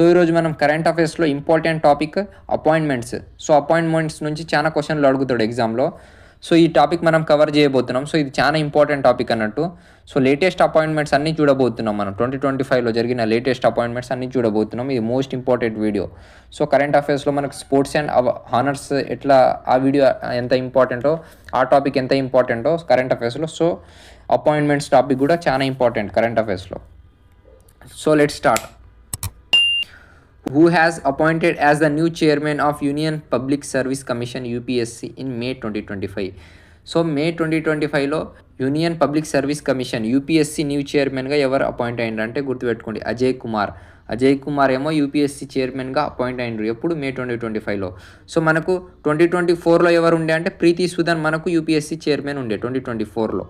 So ఈరోజు మనం current అఫైర్స్లో important topic appointments so appointments నుంచి చాలా క్వశ్చన్లు అడుగుతాడు ఎగ్జామ్లో సో ఈ టాపిక్ మనం కవర్ చేయబోతున్నాం. సో ఇది చాలా ఇంపార్టెంట్ టాపిక్ అన్నట్టు. సో లేటెస్ట్ అపాయింట్మెంట్స్ అన్నీ చూడబోతున్నాం మనం. ట్వంటీ ట్వంటీ ఫైవ్లో జరిగిన లేటెస్ట్ అపాయింట్మెంట్స్ అన్నీ చూడబోతున్నాం. ఇది most important video so current అఫైర్స్లో మనకు స్పోర్ట్స్ అండ్ హానర్స్ ఎట్లా ఆ వీడియో ఎంత ఇంపార్టెంటో ఆ టాపిక్ ఎంత ఇంపార్టెంటో కరెంట్ అఫైర్స్లో సో అపాయింట్మెంట్స్ టాపిక్ కూడా చాలా important current అఫైర్స్లో so let start who has appointed as the new chairman of Union Public Service Commission UPSC in May 2025. So May twenty twenty ఫైవ్లో Union Public Service Commission UPSC new చైర్మన్గా ఎవరు appoint అయ్యిందంటే గుర్తుపెట్టుకోండి అజయ్ కుమార్ అజయ్ కుమార్ ఏమో UPSC చైర్మన్గా appoint అయినరు ఎప్పుడు? May twenty twenty ఫైవ్లో సో మనకు ట్వంటీ ట్వంటీ ఫోర్లో ఎవరు ఉండే అంటే ప్రీతి సుధన్ మనకు యూపీఎస్సీ చైర్మన్ ఉండే ట్వంటీ ట్వంటీ ఫోర్లో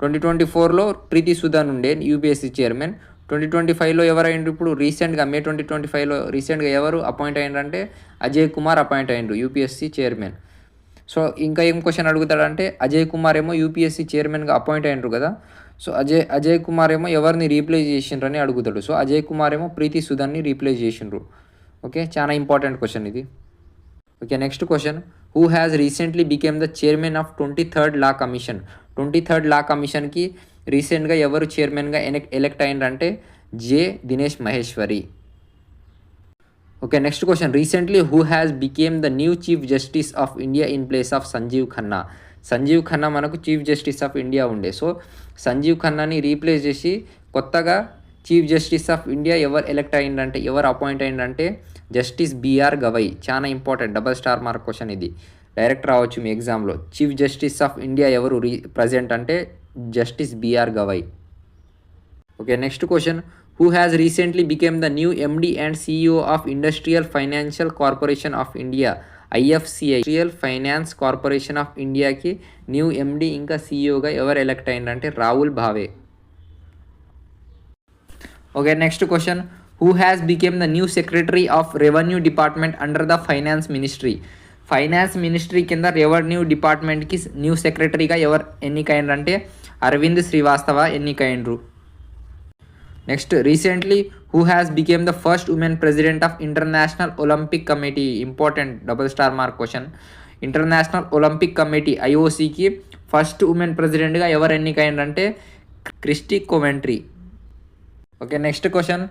ట్వంటీ ట్వంటీ ఫోర్లో ప్రీతి సుధన్ ఉండే యూపీఎస్సీ చైర్మన్ ట్వంటీ ట్వంటీ ఫైవ్లో ఎవరు ఇప్పుడు రీసెంట్గా మే ట్వంటీ ట్వంటీ ఫైవ్లో రీసెంట్గా ఎవరు అపాయింట్ అయ్యిండ్రంటే అజయ్ కుమార్ అపాయింట్ అయ్యిండ్రు యూపీఎస్సీ చైర్మన్. సో ఇంకా ఏం క్వశ్చన్ అడుగుతాడంటే అజయ్ కుమార్ ఏమో యూపీఎస్సీ చైర్మన్గా అపాయింట్ అయ్యారు కదా. సో అజయ్ అజయ్ కుమార్ ఏమో ఎవరిని రీప్లేస్ చేసిండ్రని అడుగుతాడు. సో అజయ్ కుమార్ ఏమో ప్రీతి సుధన్ని రీప్లేస్ చేసిండ్రు. ఓకే చాలా ఇంపార్టెంట్ క్వశ్చన్ ఇది. Okay next question. Who has recently became the chairman of twenty third law commission twenty third law కమిషన్కి రీసెంట్గా ఎవరు చైర్మన్గా elect elect J. Dinesh Maheshwari. Okay next question. Recently who has became the new chief justice of India in place of Sanjiv Khanna. Sanjiv Khanna మనకు chief justice of India ఉండే. So Sanjeev ఖన్నాని replace చేసి కొత్తగా chief justice of India ఎవరు elect అయ్యిందంటే ఎవరు appoint అయిందంటే justice BR Gavai. చాలా important double star mark question ఇది. డైరెక్ట్ రావచ్చు మీ ఎగ్జామ్లో. చీఫ్ జస్టిస్ ఆఫ్ ఇండియా ఎవరు రీ ప్రజెంట్ అంటే justice BR Gavai okay next question who has recently became the new MD and CEO of Industrial Financial Corporation of India IFCI finance corporation of ఇండియాకి new MD ఇంకా సిఇఓగా ఎవరు elect అయిందంటే Rahul Bhave okay next question who has became the new secretary of revenue department under the finance ministry finance ministry కింద revenue డిపార్ట్మెంట్కి new సెక్రటరీగా ఎవరు ఎన్నికైండ్రంటే Arvind Srivastava ఎన్నికైండ్రు. Next recently who has became the first women president of International Olympic Committee. Important double star mark question. International Olympic Committee ఐఓసీకి first women ప్రెసిడెంట్గా ఎవరు ఎన్నికైండ్రంటే Kirsty Coventry. Okay next question.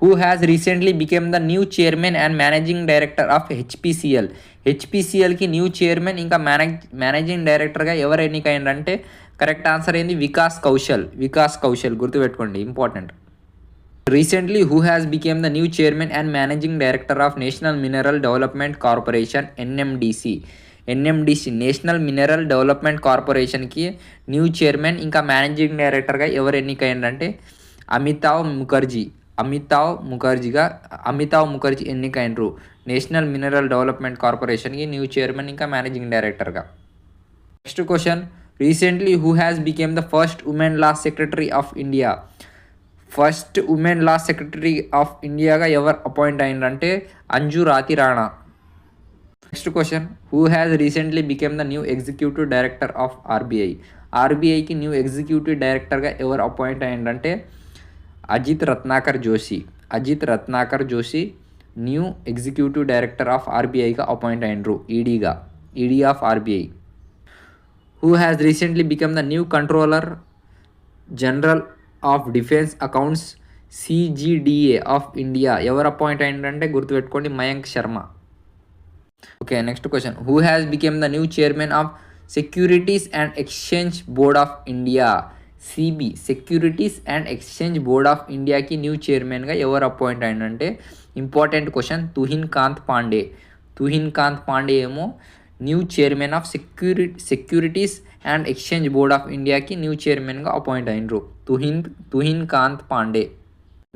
Who has recently became the new chairman and managing director of HPCL. హెచ్పిసిఎల్కి new chairman ఇంకా manage managing డైరెక్టర్గా ఎవరు ఎన్నికైందంటే correct answer ఏంది? వికాస్ కౌశల్. వికాస్ కౌశల్ గుర్తుపెట్టుకోండి important. Recently who has became the new chairman and managing director of national mineral development corporation NMDC. NMDC national mineral development కార్పొరేషన్కి new chairman ఇంకా managing డైరెక్టర్గా ఎవరు ఎన్నికైందంటే అమితావ్ ముఖర్జీ. అమితావ్ ముఖర్జీగా అమితావ్ ముఖర్జీ ఎన్నికైనరు నేషనల్ మినరల్ డెవలప్మెంట్ కార్పొరేషన్కి న్యూ చైర్మన్ ఇంకా మేనేజింగ్ డైరెక్టర్గా. Next question. Recently who has became the first women law secretary of India first women law secretary of ఇండియాగా ఎవరు అపాయింట్ అయిందంటే Anju Rathi Rana next question who has recently became the new executive director of RBI ఆర్బీఐకి new executive డైరెక్టర్గా ఎవరు appoint అయ్యిందంటే Ajit Ratnakar Joshi Ajit Ratnakar Joshi new executive director of ఆర్బీఐగా appoint అయినరు ఈడీగా ED of RBI who has recently become the new controller general of defence accounts CGDA of India ఎవరు appoint అయిందంటే గుర్తుపెట్టుకోండి Mayank Sharma. Okay next question who has became the new chairman of securities and exchange board of India SEBI securities and exchange board of ఇండియాకి new చైర్మన్గా ఎవరు appoint అయిందంటే important question Tuhin Kanth Pandey Tuhin Kanth Pandey ఏమో new chairman of securi securities and exchange board of ఇండియాకి new చైర్మన్గా appoint అయినరు. Tuhin Tuhin Kanta Pandey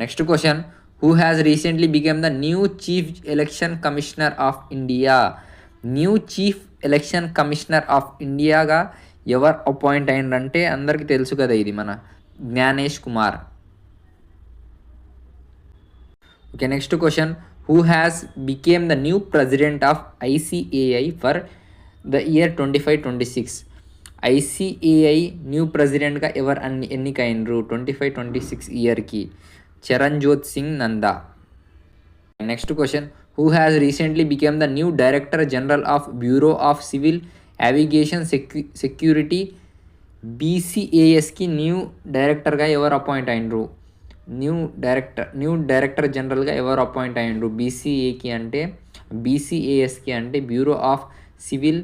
next question who has recently became the new chief election commissioner of India new chief election commissioner of ఇండియాగా ఎవరు appoint అయిందంటే అందరికీ తెలుసు కదా ఇది మన Gyanesh Kumar. Okay next question who has become the new president of ICAI for the year twenty five twenty six ICAI new ప్రెసిడెంట్గా ఎవరు అన్ని ఎన్నికైనరు? ట్వంటీ ఫైవ్ ట్వంటీ సిక్స్ ఇయర్కి Charanjot Singh Nanda. Next question who has recently become the new director general of bureau of civil aviation సెక్యూ security బీసీఏఎస్కి new డైరెక్టర్గా ఎవరు appoint అయినరు? New director new director జనరల్గా ఎవరు అపాయింట్ అయ్యిండ్రు? బీసీఏకి అంటే బీసీఏఎస్కి అంటే బ్యూరో ఆఫ్ సివిల్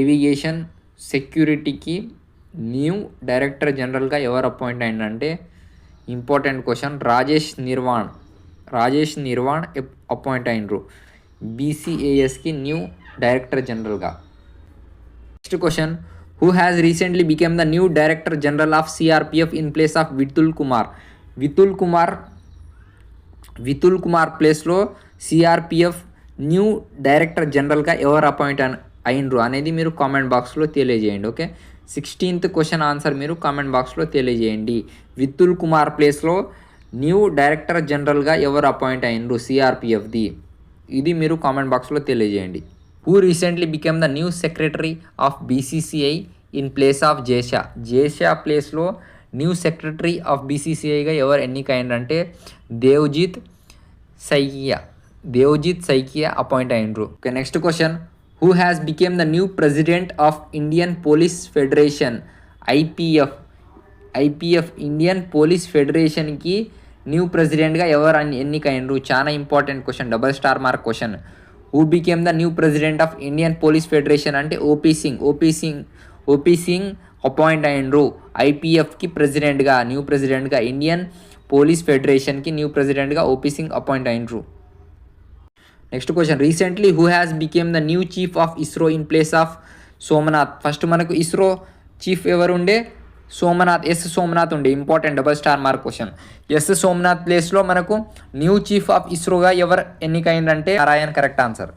ఏవియేషన్ సెక్యూరిటీకి న్యూ డైరెక్టర్ జనరల్గా ఎవరు అపాయింట్ అయిందంటే important question Rajesh Nirwan. Rajesh Nirwan appoint అయినరు బీసీఏఎస్కి న్యూ డైరెక్టర్ జనరల్గా. Next question. Who has recently become the new director general of CRPF in place of Vitul Kumar Vitul Kumar Vitul Kumar ప్లేస్లో CRPF new director జనరల్గా ఎవరు appoint అయినరు అనేది మీరు comment బాక్స్లో తెలియజేయండి okay? Sixteenth question answer మీరు comment బాక్స్లో తెలియజేయండి. వితుల్ కుమార్ ప్లేస్లో న్యూ డైరెక్టర్ జనరల్గా ఎవరు అపాయింట్ అయినరు సిఆర్పిఎఫ్ది ఇది మీరు కామెంట్ బాక్స్లో తెలియజేయండి. Who recently became the new secretary of BCCI in place of Jay Shah Jay Shah ప్లేస్లో న్యూ సెక్రటరీ ఆఫ్ బీసీసీఐగా ఎవరు ఎన్నికైందంటే దేవ్జిత్ సైకియా. దేవ్జిత్ సైకియా అపాయింట్ అయినరు. Okay next question. Who has became the new president of Indian Police Federation IPF. IPF Indian police ఫెడరేషన్కి new ప్రెసిడెంట్గా ఎవరు అని ఎన్నికైనరు? చాలా important question double star mark question who became the new president of Indian Police Federation అంటే OP Singh OP Singh OP Singh appoint అయినరు. ఐపీఎఫ్కి ప్రెసిడెంట్గా new ప్రెసిడెంట్గా Indian police ఫెడరేషన్కి న్యూ ప్రెసిడెంట్గా OP Singh appoint అయినరు. Next question. Recently who has become the new chief of ISRO in place of Somanath? First మనకు ISRO chief ఎవరు ఉండే Somanath S Somanath ఉండే. Important double star mark question. S Somanath ప్లేస్లో మనకు new chief of ఇస్రోగా ఎవరు ఎన్నికైందంటే? Narayan correct answer.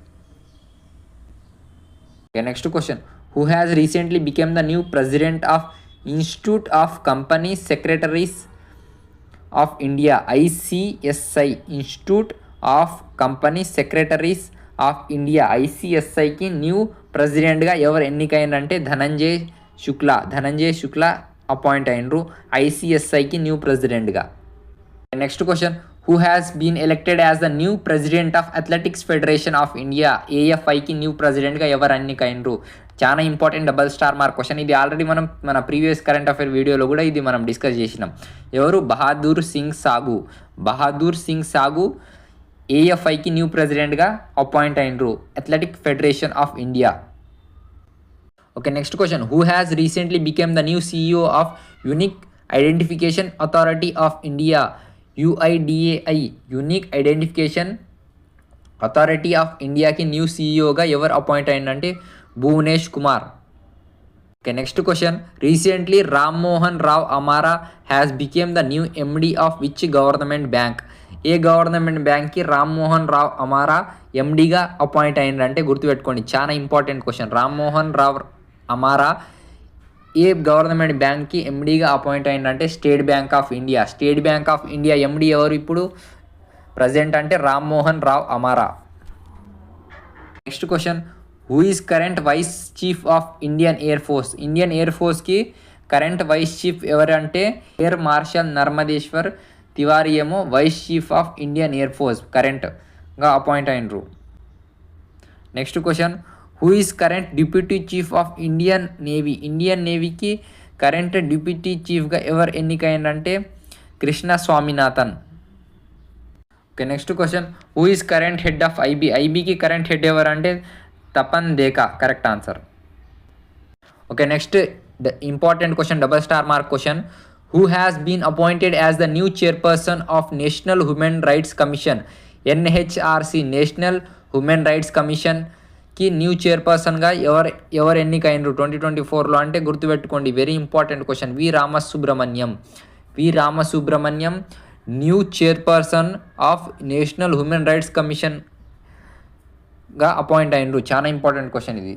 Okay next question. Who has recently became the new president of institute of company secretaries of India ICSI institute of company secretaries of India ఐసిఎస్ఐకి new ప్రెసిడెంట్గా ఎవరు ఎన్నికైందంటే Dhananjay Shukla. Dhananjay Shukla appoint అయినరు ఐసిఎస్ఐకి new ప్రెసిడెంట్గా next question who has been elected as the new president of athletics federation of India ఏఎఫ్ఐకి new ప్రెసిడెంట్గా ఎవరు ఎన్నికైనరు చాలా important double star mark question ఇది ఆల్రెడీ మనం మన ప్రీవియస్ కరెంట్ అఫైర్ వీడియోలో కూడా ఇది మనం డిస్కస్ చేసినాం. ఎవరు? బహాదూర్ సింగ్ సాగు. బహాదూర్ సింగ్ సాగు ఏఎఫ్ఐకి న్యూ ప్రెసిడెంట్గా appoint అయినరు. Athletic federation of India okay next question who has recently become the new CEO of unique identification authority of India UIDAI unique identification authority of ఇండియాకి న్యూ సీఈఓగా ఎవరు అపాయింట్ అయిందంటే Bhuvnesh Kumar. Okay next question recently Rammohan Rao Amara has become the new MD of which government bank A government బ్యాంక్కి రామ్మోహన్ రావ్ అమారా ఎండీగా appoint అయిందంటే గుర్తుపెట్టుకోండి. చాలా important question Rammohan Rao Amara ఏ government బ్యాంక్కి ఎండీగా అపాయింట్ అయిందంటే state bank of India. State bank of India MD ఎవరు ఇప్పుడు? ప్రజెంట్ అంటే Ram Mohan Rao Amara. Next question. Who is current vice chief of Indian air force? Indian air ఫోర్స్కి current vice chief ఎవరంటే air marshal Narmadeshwar Tiwari ఏమో vice chief of Indian air force. కరెంట్గా appoint అయినరు. Next question. Who is current deputy chief of Indian navy Indian నేవీకి current deputy చీఫ్గా ఎవరు ఎన్నికైందంటే Krishna Swaminathan okay next question who is current head of IB ఐబీకి current head ఎవరు అంటే Tapan Deka. Correct answer okay next the important question double star mark question who has been appointed as the new chairperson of national human rights commission NHRC national human rights commission కి new చైర్పర్సన్గా ఎవరు ఎవరు ఎన్నికైనరు? Twenty twenty ఫోర్లో అంటే గుర్తుపెట్టుకోండి very important question V Ramasubramanian. V Ramasubramanian new chairperson of national human rights కమిషన్గా appoint అయినరు. చాలా ఇంపార్టెంట్ క్వశ్చన్ ఇది.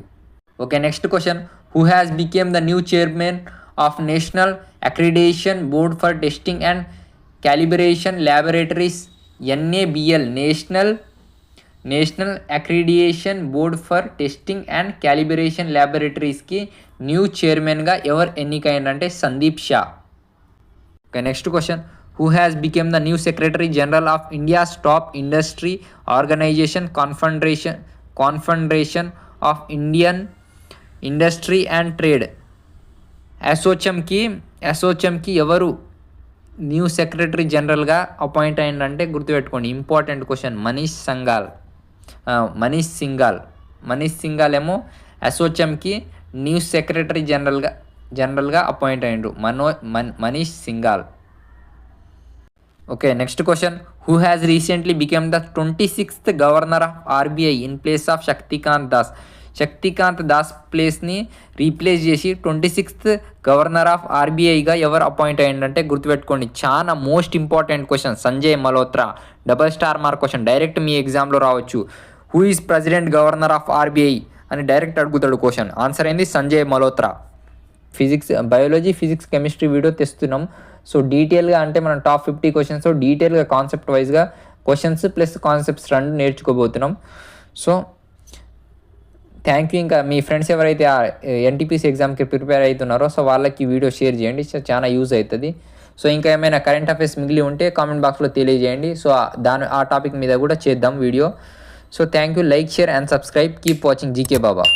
Okay next question who has become the new chairman of national accreditation board for testing and calibration laboratories NABL national national accreditation board for testing and calibration ల్యాబొరేటరీస్కి new చైర్మన్గా ఎవరు ఎన్నికైందంటే Sandeep Shah. Okay next question. Who has become the new secretary general of India's top industry organization confederation confederation of Indian industry and trade. అసోచంకి అసోచంకి ఎవరు new secretary జనరల్గా appoint అయిందంటే గుర్తుపెట్టుకోండి. Important question Manish Sangal Manish Singhal Manish Singhal ఏమో అసోచంకి న్యూ సెక్రటరీ జనరల్గా జనరల్గా అపాయింట్ అయ్యిండు. మనో Manish Singhal okay next question. Who has recently become the twenty sixth governor of RBI in place of Shaktikanta Das Shaktikanta Das ప్లేస్ని రీప్లేస్ చేసి ట్వంటీ సిక్స్త్ గవర్నర్ ఆఫ్ ఆర్బీఐగా ఎవరు appoint అయ్యిందంటే గుర్తుపెట్టుకోండి. చాలా most important question. Sanjay Malhotra. Double star mark question. Direct మీ ఎగ్జామ్లో రావచ్చు. Who is president governor of RBI అని డైరెక్ట్ అడుగుతాడు క్వశ్చన్. ఆన్సర్ అయింది Sanjay Malhotra. Physics biology physics chemistry video తెస్తున్నాం. So డీటెయిల్గా అంటే మనం టాప్ ఫిఫ్టీ క్వశ్చన్స్ డీటెయిల్గా కాన్సెప్ట్ వైజ్గా క్వశ్చన్స్ ప్లస్ కాన్సెప్ట్స్ రెండు నేర్చుకోబోతున్నాం. So thank you. ఇంకా మీ ఫ్రెండ్స్ ఎవరైతే ఎన్టీపీసీ ఎగ్జామ్కి ప్రిపేర్ అవుతున్నారో సో వాళ్ళకి వీడియో షేర్ చేయండి. సో చాలా యూజ్ అవుతుంది. సో ఇంకా ఏమైనా కరెంట్ అఫైర్స్ మిగిలి ఉంటే కామెంట్ బాక్స్లో తెలియజేయండి. సో దాని ఆ టాపిక్ మీద కూడా చేద్దాం video. So thank you. Like share and subscribe. Keep watching GK Baba.